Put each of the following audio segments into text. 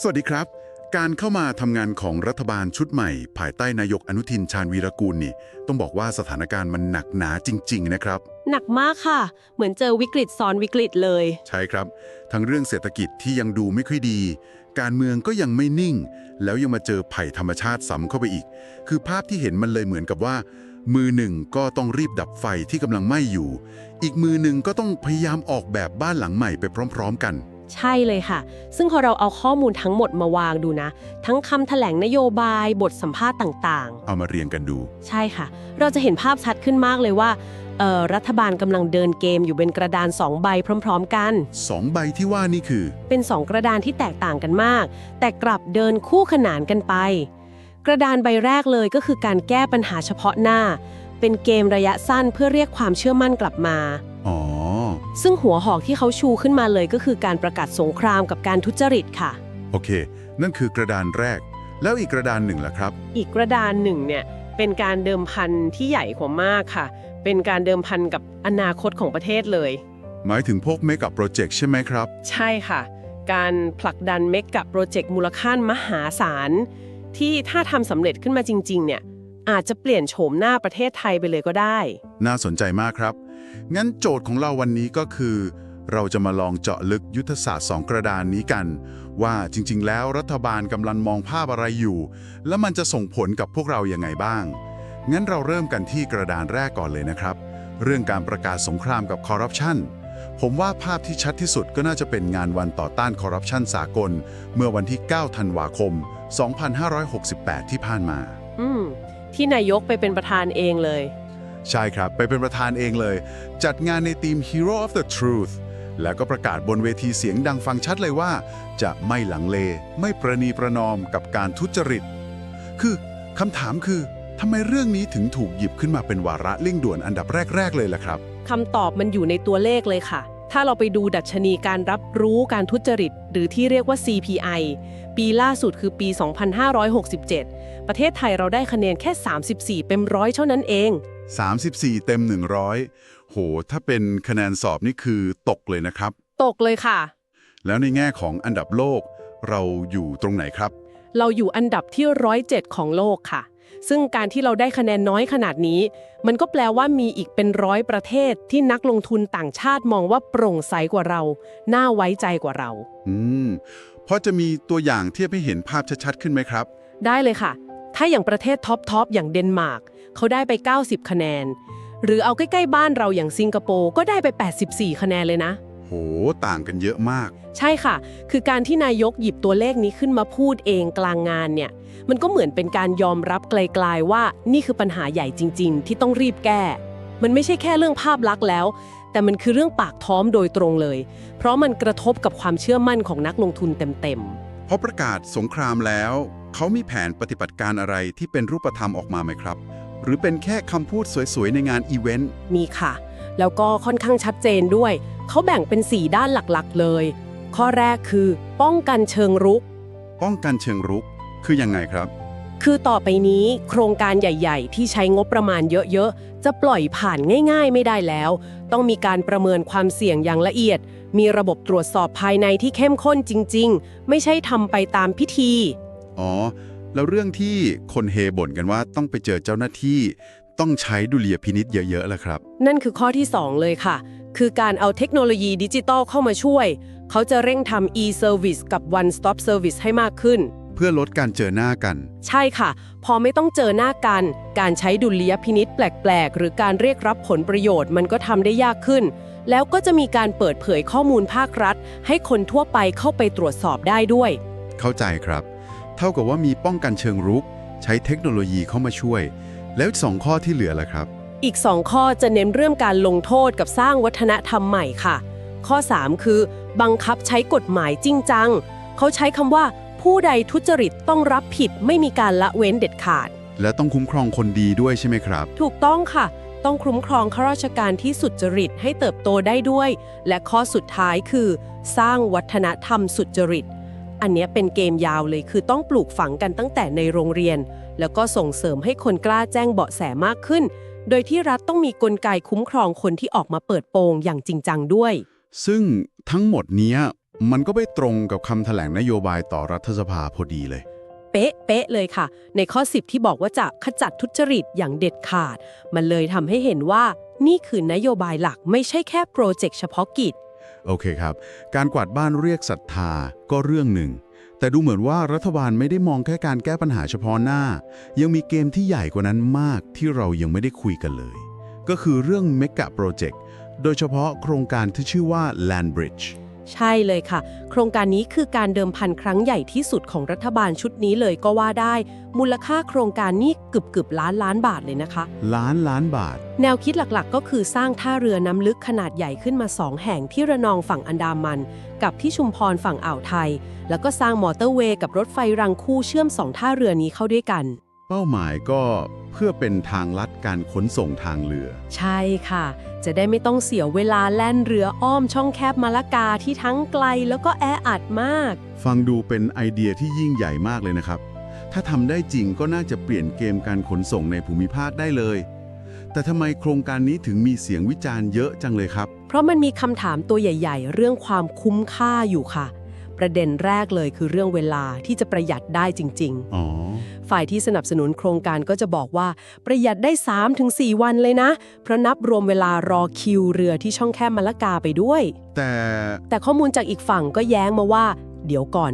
สวัสดีครับ การเข้ามาทำงานของรัฐบาลชุดใหม่ ภายใต้นายกอนุทินชาญวีรกูลนี่ ต้องบอกว่าสถานการณ์มันหนักหนาจริง ๆ นะครับ หนักมากค่ะ เหมือนเจอวิกฤตซ้อนวิกฤตเลย ใช่ครับ ทั้งเรื่องเศรษฐกิจที่ยังดูไม่ค่อยดี การเมืองก็ยังไม่นิ่ง แล้วยังมาเจอภัยธรรมชาติซ้ำเข้าไปอีก คือภาพที่เห็นมันเลยเหมือนกับว่า มือหนึ่งก็ต้องรีบดับไฟที่กำลังไหม้อยู่ อีกมือหนึ่งก็ต้องพยายามออกแบบบ้านหลังใหม่ไปพร้อม ๆ กัน ใช่เลยค่ะ ซึ่งพอเราเอาข้อมูลทั้งหมดมาวางดูนะ ทั้งคำแถลงนโยบาย บทสัมภาษณ์ต่างเอามาเรียงกันดู ๆ ใช่ค่ะ เราจะเห็นภาพชัดขึ้นมากเลยว่าเอ่อรัฐบาลกำลังเดินเกมอยู่บนกระดานสองใบพร้อม ๆ กันสองใบที่ว่านี่คือ เป็นสองกระดานที่แตกต่างกันมาก แต่กลับเดินคู่ขนานกันไป กระดานใบแรกเลยก็คือการแก้ปัญหาเฉพาะหน้า เป็นเกมระยะสั้นเพื่อเรียกความเชื่อมั่นกลับมา อ๋อ ซึ่งหัวหอกที่เขาชูขึ้นมาเลยก็คือการประกาศสงครามกับการทุจริตค่ะ โอเค นั่นคือกระดานแรก แล้วอีกกระดานหนึ่งล่ะครับ อีกกระดานหนึ่งเนี่ยเป็นการเดิมพันที่ใหญ่กว่ามากค่ะ เป็นการเดิมพันกับอนาคตของประเทศเลย หมายถึงพวกเมกับโปรเจกต์ใช่ไหมครับ ใช่ค่ะ การผลักดันเมกกับโปรเจกต์มูลค่ามหาศาล ที่ถ้าทำสำเร็จขึ้นมาจริง ๆ เนี่ยอาจจะเปลี่ยนโฉมหน้าประเทศไทยไปเลยก็ได้ น่าสนใจมากครับ งั้นโจทย์ของเราวันนี้ก็คือ เราจะมาลองเจาะลึกยุทธศาสตร์สองกระดานนี้กัน ว่าจริง ๆ แล้วรัฐบาลกำลังมองภาพอะไรอยู่ แล้วมันจะส่งผลกับพวกเราอยังไงบ้าง งั้นเราเริ่มกันที่กระดานแรกก่อนเลยนะครับ เรื่องการประกาศสงครามกับคอร์รัปชันผมว่าภาพที่ชัดที่สุดก็น่าจะเป็นงานวันต่อต้านคอร์รัปชันสากล เมื่อวันที่ 9 ธันวาคม 2568 ที่ผ่านมา อืม ที่นายกไปเป็นประธานเองเลย ใช่ครับ ไปเป็นประธานเองเลย จัดงานในทีม Hero of the Truth แล้วก็ประกาศบนเวทีเสียงดังฟังชัดเลยว่า จะไม่หลังเล ไม่ประนีประนอมกับการทุจริต คือคำถามคือทำไมเรื่องนี้ถึงถูกหยิบขึ้นมาเป็นวาระเร่งด่วนอันดับแรก ๆ เลยล่ะครับคำตอบมันอยู่ในตัวเลขเลยค่ะ ถ้าเราไปดูดัชนีการรับรู้การทุจริต หรือที่เรียกว่า CPI ปีล่าสุดคือปี 2567 ประเทศไทยเราได้คะแนนแค่ 34 เป็นร้อยเท่านั้นเอง 34 เต็ม 100 โห ถ้าเป็นคะแนนสอบนี่คือตกเลยนะครับ ตกเลยค่ะ แล้วในแง่ของอันดับโลก เราอยู่ตรงไหนครับ เราอยู่อันดับที่ 107 ของโลกค่ะ ซึ่งการที่เราได้คะแนนน้อยขนาดนี้ มันก็แปลว่ามีอีกเป็นร้อยประเทศที่นักลงทุนต่างชาติมองว่าโปร่งใสกว่าเรา น่าไว้ใจกว่าเรา อืมพอจะมีตัวอย่างเทียบให้เห็นภาพชัดๆขึ้นไหมครับ ได้เลยค่ะ ถ้าอย่างประเทศท็อปทอปอย่างเดนมาร์ก เขาได้ไป 90 คะแนน หรือเอาใกล้ๆบ้านเราอย่างสิงคโปร์ก็ได้ไป 84 คะแนนเลยนะ โห ต่างกันเยอะมาก ใช่ค่ะ คือการที่นายกหยิบตัวเลขนี้ขึ้นมาพูดเองกลางงานเนี่ย มันก็เหมือนเป็นการยอมรับไกลๆว่านี่คือปัญหาใหญ่จริง ๆ ที่ต้องรีบแก้ มันไม่ใช่แค่เรื่องภาพลักษณ์แล้ว แต่มันคือเรื่องปากท้อมโดยตรงเลย เพราะมันกระทบกับความเชื่อมั่นของนักลงทุนเต็มๆพอประกาศสงครามแล้ว เขามีแผนปฏิบัติการอะไรที่เป็นรูปธรรมออกมาไหมครับ หรือเป็นแค่คำพูดสวยๆ ในงานอีเวนต์ มีค่ะ แล้วก็ค่อนข้างชัดเจนด้วย เขาแบ่งเป็น 4 ด้านหลักๆ เลย ข้อแรกคือ ป้องกันเชิงรุก ป้องกันเชิงรุก คือยังไงครับ คือต่อไปนี้โครงการใหญ่ ๆ ที่ใช้งบประมาณเยอะๆ จะปล่อยผ่านง่าย ๆ ไม่ได้แล้ว ต้องมีการประเมินความเสี่ยงอย่างละเอียด มีระบบตรวจสอบภายในที่เข้มข้นจริง ๆ ไม่ใช่ทำไปตามพิธี อ๋อ แล้วเรื่องที่คนเฮบ่นกันว่าต้องไปเจอเจ้าหน้าที่ต้องใช้ดุลยพินิษเยอะๆล่ะครับ นั่นคือข้อที่ 2 เลยค่ะ คือการเอาเทคโนโลยีดิจิตอลเข้ามาช่วย เขาจะเร่งทำ e-service กับ one stop service ให้มากขึ้น เพื่อลดการเจอหน้ากัน ใช่ค่ะ พอไม่ต้องเจอหน้ากัน การใช้ดุลยพินิษแปลกๆ หรือการเรียกรับผลประโยชน์มันก็ทำได้ยากขึ้น แล้วก็จะมีการเปิดเผยข้อมูลภาครัฐ ให้คนทั่วไปเข้าไปตรวจสอบได้ด้วย เข้าใจครับเท่ากับว่ามีป้องกันเชิงรุก ใช้เทคโนโลยีเข้ามาช่วย แล้วสองข้อที่เหลือล่ะครับ อีก 2 ข้อจะเน้นเรื่องการลงโทษกับสร้างวัฒนธรรมใหม่ค่ะ ข้อ 3 คือ บังคับใช้กฎหมายจริงจัง เขาใช้คำว่า ผู้ใดทุจริตต้องรับผิดไม่มีการละเว้นเด็ดขาด และต้องคุ้มครองคนดีด้วยใช่ไหมครับ ถูกต้องค่ะ ต้องคุ้มครองข้าราชการที่สุจริตให้เติบโตได้ด้วย และข้อสุดท้ายคือ สร้างวัฒนธรรมสุจริต อันเนี้ยเป็นเกมยาวเลยคือต้องปลูกฝังกันตั้งแต่ในโรงเรียน แล้วก็ส่งเสริมให้คนกล้าแจ้งเบาะแสมากขึ้น โดยที่รัฐต้องมีกลไกคุ้มครองคนที่ออกมาเปิดโปงอย่างจริงจังด้วย ซึ่งทั้งหมดเนี้ยมันก็ไปตรงกับคำแถลงนโยบายต่อรัฐสภาพอดีเลยเป๊ะเป๊ะเลยค่ะ ในข้อ 10 ที่บอกว่าจะขจัดทุจริตอย่างเด็ดขาด มันเลยทำให้เห็นว่า นี่คือนโยบายหลักไม่ใช่แค่โปรเจกต์เฉพาะกิจ โอเคครับ การกวาดบ้านเรียกศรัทธาก็เรื่องหนึ่ง แต่ดูเหมือนว่ารัฐบาลไม่ได้มองแค่การแก้ปัญหาเฉพาะหน้า ยังมีเกมที่ใหญ่กว่านั้นมากที่เรายังไม่ได้คุยกันเลย ก็คือเรื่องเมกะโปรเจกต์โดยเฉพาะโครงการที่ชื่อว่า Land Bridge ใช่เลยค่ะ โครงการนี้คือการเดิมพันครั้งใหญ่ที่สุดของรัฐบาลชุดนี้เลยก็ว่าได้ มูลค่าโครงการนี้เกือบเกือบล้านล้านบาทเลยนะคะ ล้านล้านบาท แนวคิดหลักๆ ก็คือสร้างท่าเรือน้ำลึกขนาดใหญ่ขึ้นมา 2 แห่งที่ระนองฝั่งอันดามัน กับที่ชุมพรฝั่งอ่าวไทย แล้วก็สร้างมอเตอร์เวย์กับรถไฟรังคู่เชื่อมสองท่าเรือนี้เข้าด้วยกัน เป้าหมายก็เพื่อเป็นทางลัดการขนส่งทางเรือ ใช่ค่ะ จะได้ไม่ต้องเสียเวลาแล่นเรืออ้อมช่องแคบมาละกาที่ทั้งไกลแล้วก็แออัดมาก ฟังดูเป็นไอเดียที่ยิ่งใหญ่มากเลยนะครับ ถ้าทำได้จริงก็น่าจะเปลี่ยนเกมการขนส่งในภูมิภาคได้เลย แต่ทำไมโครงการนี้ถึงมีเสียงวิจารณ์เยอะจังเลยครับ เพราะมันมีคำถามตัวใหญ่ ๆ เรื่องความคุ้มค่าอยู่ค่ะ ประเด็นแรกเลยคือเรื่องเวลาที่จะประหยัดได้จริงอ๋อๆฝ่ายที่สนับสนุนโครงการก็จะบอกว่าประหยัดได้ 3-4 วันเลยนะ เพราะนับรวมเวลารอคิวเรือที่ช่องแคบมาละกาไปด้วย แต่แต่ข้อมูลจากอีกฝั่งก็แย้งมาว่า เดี๋ยวก่อน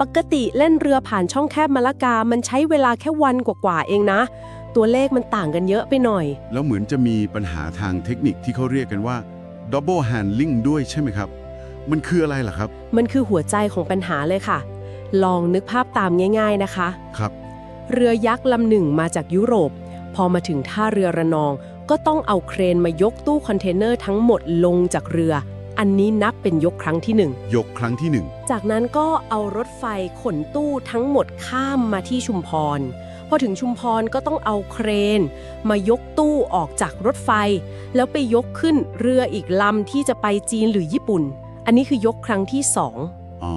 ปกติเล่นเรือผ่านช่องแคบมาละกา มันใช้เวลาแค่วันกว่าๆเองนะ ตัวเลขมันต่างกันเยอะไปหน่อย แล้วเหมือนจะมีปัญหาทางเทคนิคที่เขาเรียกกันว่า double handling ด้วยใช่ไหมครับ มันคืออะไรล่ะครับ มันคือหัวใจของปัญหาเลยค่ะ ลองนึกภาพตามง่าย ๆนะคะ ครับ เรือยักษ์ลำหนึ่งมาจากยุโรป พอมาถึงท่าเรือระนอง ก็ต้องเอาเครนมายกตู้คอนเทนเนอร์ทั้งหมดลงจากเรือ อันนี้นับเป็นยกครั้งที่หนึ่ง ยกครั้งที่หนึ่ง จากนั้นก็เอารถไฟขนตู้ทั้งหมดข้ามมาที่ชุมพร พอถึงชุมพรก็ต้องเอาเครน มายกตู้ออกจากรถไฟ แล้วไปยกขึ้นเรืออีกลำที่จะไปจีนหรือญี่ปุ่น อันนี้คือยกครั้งที่สองอ๋อ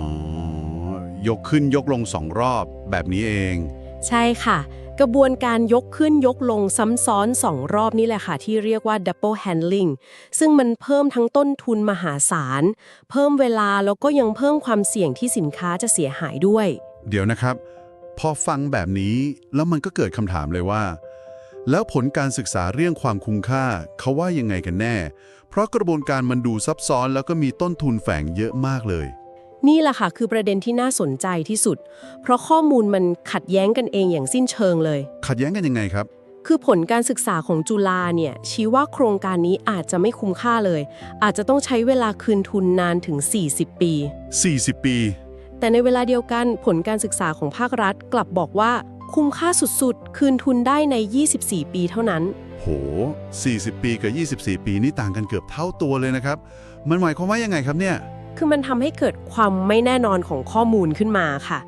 ยกขึ้นยกลงสองรอบแบบนี้เอง ใช่ค่ะ กระบวนการยกขึ้นยกลงซ้ำซ้อนสองรอบนี่แหละค่ะ ที่เรียกว่า double handling ซึ่งมันเพิ่มทั้งต้นทุนมหาศาล เพิ่มเวลาแล้วก็ยังเพิ่มความเสี่ยงที่สินค้าจะเสียหายด้วย เดี๋ยวนะครับ พอฟังแบบนี้แล้วมันก็เกิดคำถามเลยว่า แล้วผลการศึกษาเรื่องความคุ้มค่าเขาว่ายังไงกันแน่ เพราะกระบวนการมันดูซับซ้อนแล้วก็มีต้นทุนแฝงเยอะมากเลย นี่แหละค่ะคือประเด็นที่น่าสนใจที่สุด เพราะข้อมูลมันขัดแย้งกันเองอย่างสิ้นเชิงเลย ขัดแย้งกันยังไงครับ คือผลการศึกษาของจุฬาเนี่ยชี้ว่าโครงการนี้อาจจะไม่คุ้มค่าเลย อาจจะต้องใช้เวลาคืนทุนนานถึง 40 ปี 40 ปี แต่ในเวลาเดียวกันผลการศึกษาของภาครัฐกลับบอกว่าคุ้มค่าสุดๆ คืนทุนได้ใน 24 ปีเท่านั้น โห 40 ปีกับ 24 ปีนี่ต่างกันเกือบเท่าตัวเลยนะครับ มันหมายความว่ายังไงครับเนี่ย คือมันทำให้เกิดความไม่แน่นอนของข้อมูลขึ้นมาค่ะ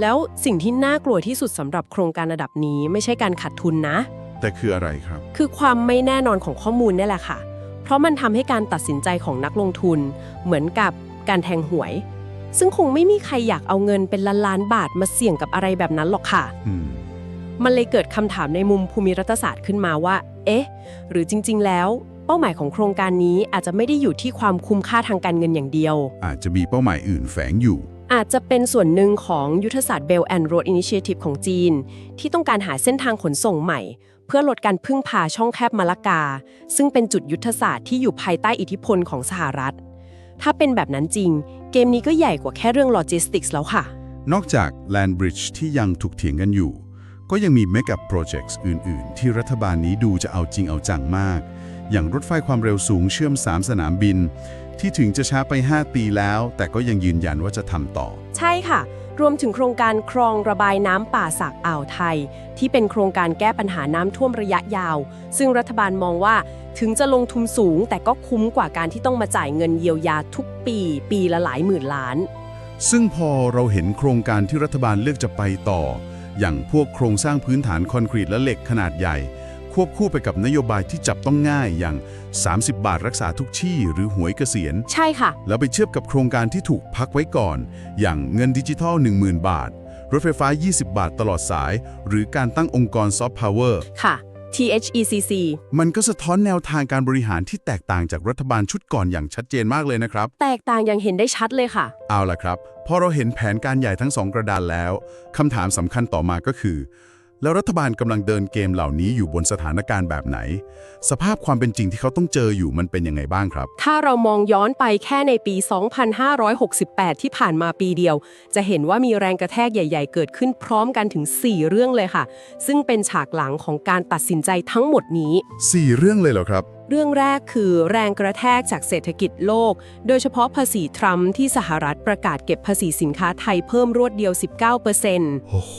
แล้วสิ่งที่น่ากลัวที่สุดสำหรับโครงการระดับนี้ไม่ใช่การขาดทุนนะ แต่คืออะไรครับ คือความไม่แน่นอนของข้อมูลนี่แหละค่ะ เพราะมันทำให้การตัดสินใจของนักลงทุน เหมือนกับการแทงหวย ซึ่งคงไม่มีใครอยากเอาเงินเป็นล้านล้านๆบาทมาเสี่ยงกับอะไรแบบนั้นหรอกค่ะ อืม มันเลยเกิดคำถามในมุมภูมิรัฐศาสตร์ขึ้นมาว่า เอ๊ะ หรือจริง ๆ แล้ว เป้าหมายของโครงการนี้อาจจะไม่ได้อยู่ที่ความคุ้มค่าทางการเงินอย่างเดียว อาจจะมีเป้าหมายอื่นแฝงอยู่ อาจจะเป็นส่วนหนึ่งของยุทธศาสตร์ Belt and Road Initiative ของจีน ที่ต้องการหาเส้นทางขนส่งใหม่ เพื่อลดการพึ่งพาช่องแคบมาละกา ซึ่งเป็นจุดยุทธศาสตร์ที่อยู่ภายใต้อิทธิพลของสหรัฐ ถ้าเป็นแบบนั้นจริง เกมนี้ก็ใหญ่กว่าแค่เรื่องโลจิสติกส์แล้วค่ะ นอกจาก Land Bridge ที่ยังถูกเถียงกันอยู่ ก็ยังมี Mega Projects อื่น ๆ ที่รัฐบาลนี้ดูจะเอาจริงเอาจังมาก อย่างรถไฟความเร็วสูงเชื่อม 3 สนามบิน ที่ถึงจะช้าไป 5 ปีแล้ว แต่ก็ยังยืนยันว่าจะทำต่อ ใช่ค่ะ รวมถึงโครงการคลองระบายน้ำป่าสักอ่าวไทย ที่เป็นโครงการแก้ปัญหาน้ำท่วมระยะยาว ซึ่งรัฐบาลมองว่าถึงจะลงทุนสูง แต่ก็คุ้มกว่าการที่ต้องมาจ่ายเงินเยียวยาทุกปี ปีละหลายหมื่นล้าน ซึ่งพอเราเห็นโครงการที่รัฐบาลเลือกจะไปต่อ อย่างพวกโครงสร้างพื้นฐานคอนกรีตและเหล็กขนาดใหญ่ ควบคู่ไปกับนโยบายที่จับต้องง่ายอย่าง 30 บาทรักษาทุกที่หรือหวยเกษียณ ใช่ค่ะ แล้วไปเทียบกับโครงการที่ถูกพักไว้ก่อน อย่างเงินดิจิทัล 10,000 บาท รถไฟฟ้า 20 บาทตลอดสาย หรือการตั้งองค์กรซอฟต์พาวเวอร์ค่ะ THECC มันก็สะท้อนแนวทางการบริหารที่แตกต่างจากรัฐบาลชุดก่อนอย่างชัดเจนมากเลยนะครับ แตกต่างอย่างเห็นได้ชัดเลยค่ะ เอาล่ะครับ พอเราเห็นแผนการใหญ่ทั้งสองกระดานแล้วคำถามสำคัญต่อมาก็คือ แล้วรัฐบาลกำลังเดินเกมเหล่านี้อยู่บนสถานการณ์แบบไหน สภาพความเป็นจริงที่เขาต้องเจออยู่มันเป็นยังไงบ้างครับ ถ้าเรามองย้อนไปแค่ในปี 2568 ที่ผ่านมาปีเดียว จะเห็นว่ามีแรงกระแทกใหญ่ ๆ เกิดขึ้นพร้อมกันถึง 4 เรื่องเลยค่ะ ซึ่งเป็นฉากหลังของการตัดสินใจทั้งหมดนี้ 4 เรื่องเลยเหรอครับ เรื่องแรกคือแรงกระแทกจากเศรษฐกิจโลก โดยเฉพาะภาษีทรัมป์ที่สหรัฐประกาศเก็บภาษีสินค้าไทยเพิ่มรวดเดียว 19%โอ้โห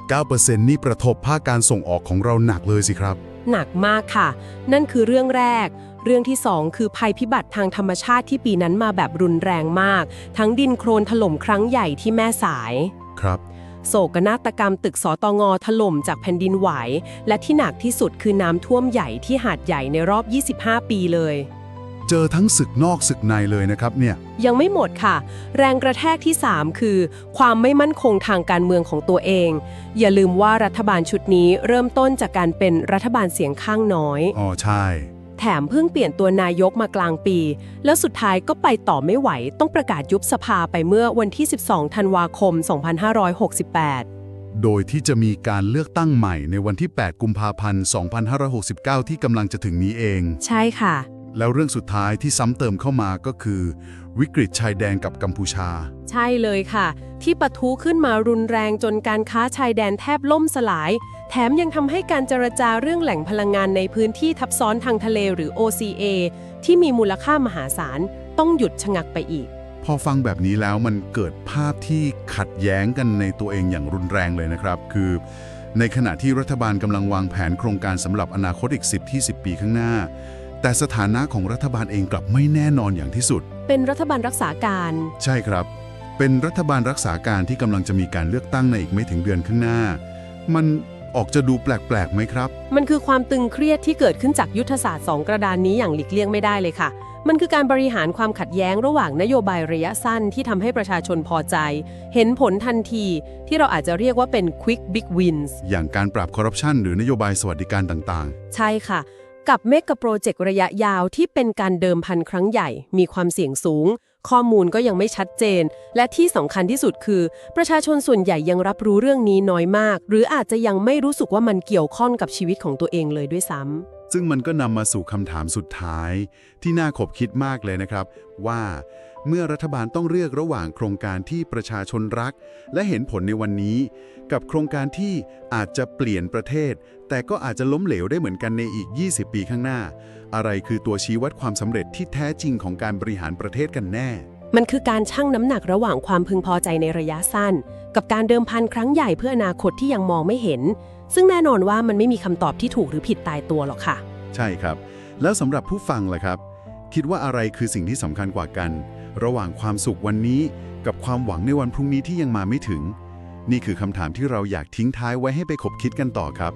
19%นี่ประทบภาคการส่งออกของเราหนักเลยสิครับ หนักมากค่ะ นั่นคือเรื่องแรก เรื่องที่สองคือภัยพิบัติทางธรรมชาติที่ปีนั้นมาแบบรุนแรงมาก ทั้งดินโครนถล่มครั้งใหญ่ที่แม่สาย ครับ โศกนาฏกรรมตึกสตงถล่มจากแผ่นดินไหว และที่หนักที่สุดคือน้ำท่วมใหญ่ที่หาดใหญ่ในรอบ 25 ปีเลย เจอทั้งศึกนอกศึกในเลยนะครับเนี่ย ยังไม่หมดค่ะ แรงกระแทกที่ 3 คือ ความไม่มั่นคงทางการเมืองของตัวเอง อย่าลืมว่ารัฐบาลชุดนี้เริ่มต้นจากการเป็นรัฐบาลเสียงข้างน้อย อ๋อใช่ แถมเพิ่งเปลี่ยนตัวนายกมากลางปี แล้วสุดท้ายก็ไปต่อไม่ไหว ต้องประกาศยุบสภาไปเมื่อวันที่ 12 ธันวาคม 2568 โดยที่จะมีการเลือกตั้งใหม่ในวันที่ 8 กุมภาพันธ์ 2569 ที่กำลังจะถึงนี้เอง ใช่ค่ะ แล้วเรื่องสุดท้ายที่ซ้ำเติมเข้ามาก็คือ วิกฤตชายแดนกับกัมพูชา ใช่เลยค่ะ ที่ปะทุขึ้นมารุนแรงจนการค้าชายแดนแทบล่มสลาย แถมยังทำให้การเจรจาเรื่องแหล่งพลังงานในพื้นที่ทับซ้อนทางทะเลหรือ OCA ที่มีมูลค่ามหาศาล ต้องหยุดชะงักไปอีก พอฟังแบบนี้แล้วมันเกิดภาพที่ขัดแย้งกันในตัวเองอย่างรุนแรงเลยนะครับ คือ ในขณะที่รัฐบาลกำลังวางแผนโครงการสำหรับอนาคตอีก 10ที่10ปีข้างหน้า แต่สถานะของรัฐบาลเองกลับไม่แน่นอนอย่างที่สุด เป็นรัฐบาลรักษาการ ใช่ครับ เป็นรัฐบาลรักษาการที่กำลังจะมีการเลือกตั้งในอีกไม่ถึงเดือนข้างหน้า มัน ออกจะดูแปลกๆไหมครับ มันคือความตึงเครียดที่เกิดขึ้นจากยุทธศาสตร์สองกระดานนี้อย่างหลีกเลี่ยงไม่ได้เลยค่ะ มันคือการบริหารความขัดแย้งระหว่างนโยบายระยะสั้นที่ทำให้ประชาชนพอใจ เห็นผลทันที ที่เราอาจจะเรียกว่าเป็น quick big wins อย่างการปราบคอร์รัปชันหรือนโยบายสวัสดิการต่างใช่ค่ะ กับเมกะโปรเจกต์ระยะยาวที่เป็นการเดิมพันครั้งใหญ่ มีความเสี่ยงสูง ข้อมูลก็ยังไม่ชัดเจน และที่สำคัญที่สุดคือ ประชาชนส่วนใหญ่ยังรับรู้เรื่องนี้น้อยมาก หรืออาจจะยังไม่รู้สึกว่ามันเกี่ยวข้องกับชีวิตของตัวเองเลยด้วยซ้ำ ซึ่งมันก็นำมาสู่คำถามสุดท้าย ที่น่าขบคิดมากเลยนะครับ ว่าเมื่อรัฐบาลต้องเลือกระหว่างโครงการที่ประชาชนรัก และเห็นผลในวันนี้ กับโครงการที่อาจจะเปลี่ยนประเทศ แต่ก็อาจจะล้มเหลวได้เหมือนกันในอีก 20 ปีข้างหน้า อะไรคือตัวชี้วัดความสำเร็จที่แท้จริงของการบริหารประเทศกันแน่ มันคือการชั่งน้ำหนักระหว่างความพึงพอใจในระยะสั้น กับการเดิมพันครั้งใหญ่เพื่ออนาคตที่ยังมองไม่เห็น ซึ่งแน่นอนว่ามันไม่มีคำตอบที่ถูกหรือผิดตายตัวหรอกค่ะ ใช่ครับ แล้วสำหรับผู้ฟังล่ะครับ คิดว่าอะไรคือสิ่งที่สำคัญกว่ากัน ระหว่างความสุขวันนี้ กับความหวังในวันพรุ่งนี้ที่ยังมาไม่ถึง นี่คือคำถามที่เราอยากทิ้งท้ายไว้ให้ไปคบคิดกันต่อครับ